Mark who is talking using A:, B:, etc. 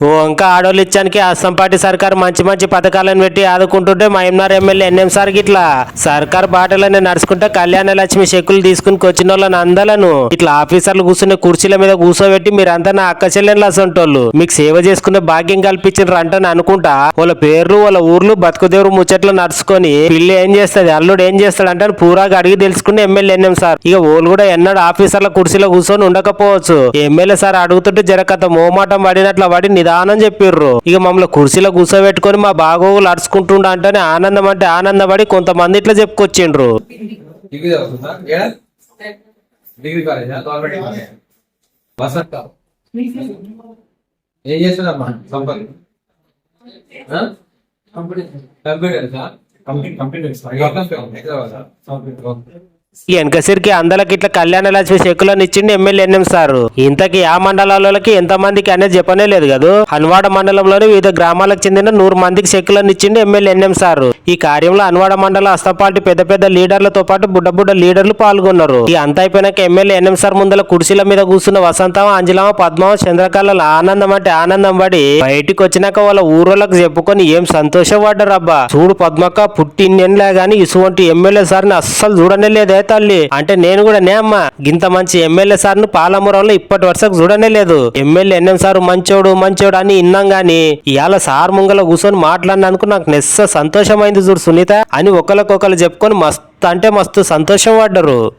A: ఓ ఇంకా ఆడోళ్ళు ఇచ్చానికి అస్సాం పార్టీ సర్కార్ మంచి మంచి పథకాలను పెట్టి ఆదుకుంటుంటే మహమ్నార్ ఎమ్మెల్యే ఎన్ఎం సార్ ఇట్లా సర్కార్ బాటలోనే నడుచుకుంటే కళ్యాణ లక్ష్మి చెక్కులు తీసుకుని వచ్చిన వాళ్ళని అందలను ఇట్లా ఆఫీసర్లు కూర్చునే కుర్చీల మీద కూర్చోబెట్టి మీరంతా నా అక్క చెల్లెళ్ళు అసంటోళ్ళు మీకు సేవ చేసుకునే భాగ్యం కల్పించారు అంటని అనుకుంటా. వాళ్ళ పేర్లు వాళ్ళ ఊర్లు బతుకుదేవురు ముచ్చట్లు నడుచుకొని పిల్లి ఏం చేస్తుంది అల్లుడు ఏం చేస్తాడు అంటే పూరాగా అడిగి తెలుసుకుని ఎమ్మెల్యే ఎన్ఎం సార్. ఇక వాళ్ళు కూడా ఎన్నడూ ఆఫీసర్ల కుర్చీలో కూర్చొని ఉండకపోవచ్చు. ఎమ్మెల్యే సార్ అడుగుతుంటే జరగత మోమాటం పడినట్లు పడి నిదానం చెప్పిర్రు. ఇక మమ్మల్ని కుర్చీలో కూర్చోబెట్టుకొని మా బాగోగులు అడుచుకుంటుండ అంటేనే ఆనందం అంటే ఆనందపడి కొంతమంది ఇట్లా చెప్పుకొచ్చిండ్రు.
B: డిగ్రీ చదువుతుందా ఏడా? డిగ్రీ కాలేజా? Government college? వసంత? ఏం చేస్తుందమ్మా సంపత్? కంప్యూటర్
A: వెనకసిరికి అందరికి ఇట్లా కళ్యాణ లక్ష్మి చెక్కులను ఇచ్చిండు ఎమ్మెల్యే ఎన్ఎం సార్. ఇంతకీ ఆ మండలాలకి ఎంత మందికి అనేది చెప్పనే లేదు కదా? అన్వాడ మండలంలోని వివిధ గ్రామాలకు చెందిన నూరు మందికి చెక్కులను ఇచ్చిండు ఎమ్మెల్యే ఎన్ఎం సార్. ఈ కార్యంలో అన్వాడ మండల హస్తపాటి పెద్ద పెద్ద లీడర్లతో పాటు బుడ్డ బుడ్డ లీడర్లు పాల్గొన్నారు. ఈ అంత అయిపోయినాక ఎమ్మెల్యే ఎన్ఎం సార్ ముందల కుర్చీల మీద కూర్చున్న వసంతం అంజలమ్మ పద్మం చంద్రకళ ఆనందం అంటే ఆనందం పడి బయటికి వచ్చినాక వాళ్ళ ఊరోళ్ళకి చెప్పుకొని ఏం సంతోషపడ్డారు అబ్బా చూడు పద్మక్క పుట్టిన్నేళ్ళే గాని ఇటువంటి ఎమ్మెల్యే సార్ని అస్సలు చూడనే లేదే. తల్లి. అంటే నేను కూడా నే గింత మంచి ఎమ్మెల్యే సార్ను పాలమూరంలో ఇప్పటి వరుసకు చూడనే లేదు. ఎమ్మెల్యే ఎన్ఎం సార్ మంచోడు మంచోడు అని ఇన్నాం గాని ఇవాళ సార్ ముంగల కూర్చొని మాట్లాడినందుకు నాకు నెస్స సంతోషమైంది చూడు సునీత అని ఒకరికొకరు చెప్పుకొని మస్తు అంటే మస్తు సంతోషం పడ్డరు.